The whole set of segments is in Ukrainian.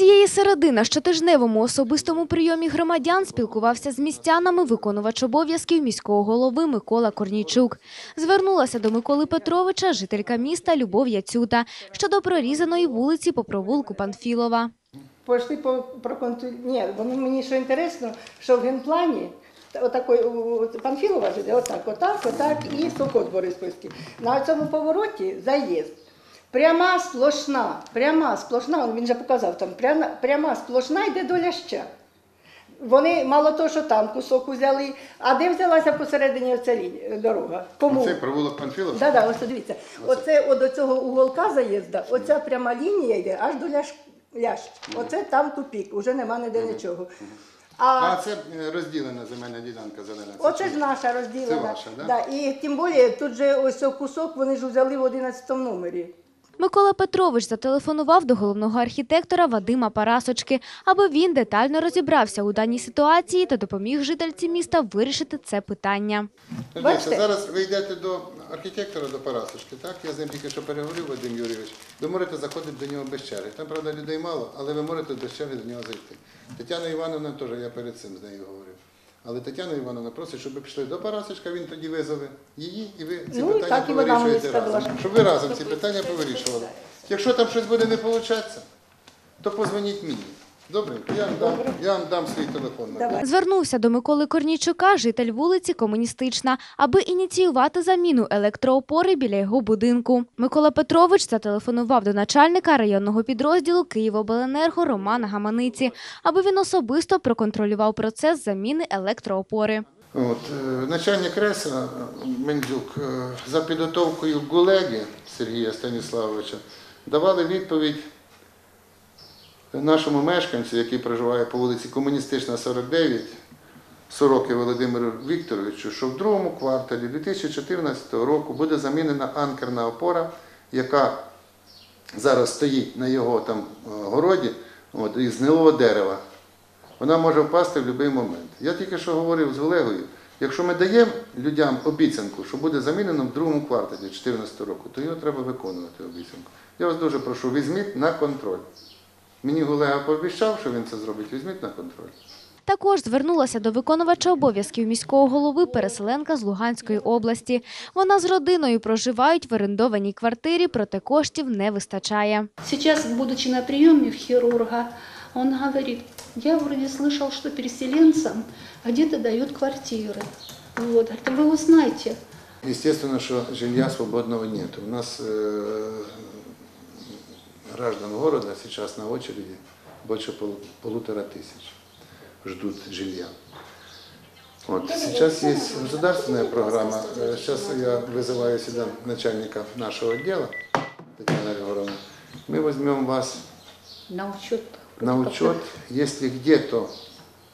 Цієї середи на щотижневому особистому прийомі громадян спілкувався з містянами виконувач обов'язків міського голови Микола Корнійчук. Звернулася до Миколи Петровича жителька міста Любов Яцюта щодо прорізаної вулиці по провулку Панфілова. Пошли по проконтролю. Ні, воно мені що інтересно, що в генплані у- Панфілова жиде, отак, отак, отак і Сокот Бориспільський. На цьому повороті заїзд. Пряма сплошна, пряма сплошна, він же показав там, пряма, пряма сплошна йде до ляща. Вони мало того, що там кусок узяли, а де взялася посередині оця дорога? Кому? Це провулок Панфілов? Да, да, ось дивіться. Оце от до цього уголка заїзда, оця пряма лінія йде аж до ляш... Оце там тупік, уже нема ніде нічого. А, А це е, розділена земельна ділянка зелена. Це оце чи- ж наша розділена. Це ваша, да? І тим більше тут же ось о кусок вони ж взяли в 11 номері. Микола Петрович зателефонував до головного архітектора Вадима Парасочки, аби він детально розібрався у даній ситуації та допоміг жительці міста вирішити це питання. Бачите? зараз ви йдете до архітектора, до Парасочки, так? Я з ним тільки що переговорив, Вадим Юрійович. Ви можете заходити до нього без черги. Там, правда, людей мало, але ви можете без черги до нього зайти. Тетяна Івановна теж, я перед цим з нею говорив. Але Тетяна Івановна просить, щоб ви пішли до Парасочка, він тоді визове її, і ви ці Ну, питання повирішуєте разом. Щоб ви разом ці питання повирішували. Якщо там щось буде не получатися, то позвоніть мені. Добре? Я вам дам, я вам дам свій телефон. Давай. Звернувся до Миколи Корнійчука житель вулиці Комуністична, аби ініціювати заміну електроопори біля його будинку. Микола Петрович зателефонував до начальника районного підрозділу Київобленерго Романа Гаманиці, аби він особисто проконтролював процес заміни електроопори. От, е, начальник РЕСа Мендюк е, за підготовкою Гулеги Сергія Станіславовича давали відповідь нашому мешканцю, який проживає по вулиці Комуністична, 49, Сороки Володимиру Вікторовичу, що в другому кварталі 2014 року буде замінена анкерна опора, яка зараз стоїть на його там е, городі от, із гнилого дерева. Вона може впасти в будь-який момент. Я тільки що говорив з Олегою, якщо ми даємо людям обіцянку, що буде замінено в другому кварталі 2014 року, то його треба виконувати обіцянку. Я вас дуже прошу, візьміть на контроль. Мені Олега пообіцяв, що він це зробить, візьміть на контроль. Також звернулася до виконувача обов'язків міського голови переселенка з Луганської області. Вона з родиною проживають в орендованій квартирі, проте коштів не вистачає. Сейчас, будучи на приеме в хирурга, он говорит, я вроде слышал, что переселенцам где-то дают квартиры. Вот, говорит, вы узнайте. Естественно, что жилья свободного нет. У нас э, граждан города сейчас на очереди больше пол- полутора тысяч ждут жилья. Вот. Сейчас есть государственная программа. Сейчас я вызываю сюда начальника нашего отдела, Татьяна Григорьевна. Мы возьмем вас На учет. на учет, если где-то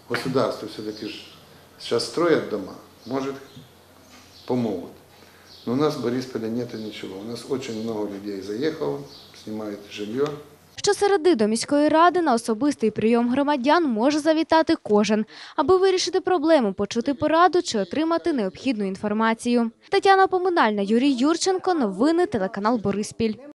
государство все-таки сейчас строят дома, может помогут. Но у нас в Борисполе нет ничего. У нас очень много людей заехало, снимают жилье. Щосереди до міської ради на особистий прийом громадян може завітати кожен, аби вирішити проблему, почути пораду чи отримати необхідну інформацію. Тетяна Поминальна, Юрій Юрченко. Новини телеканал Бориспіль.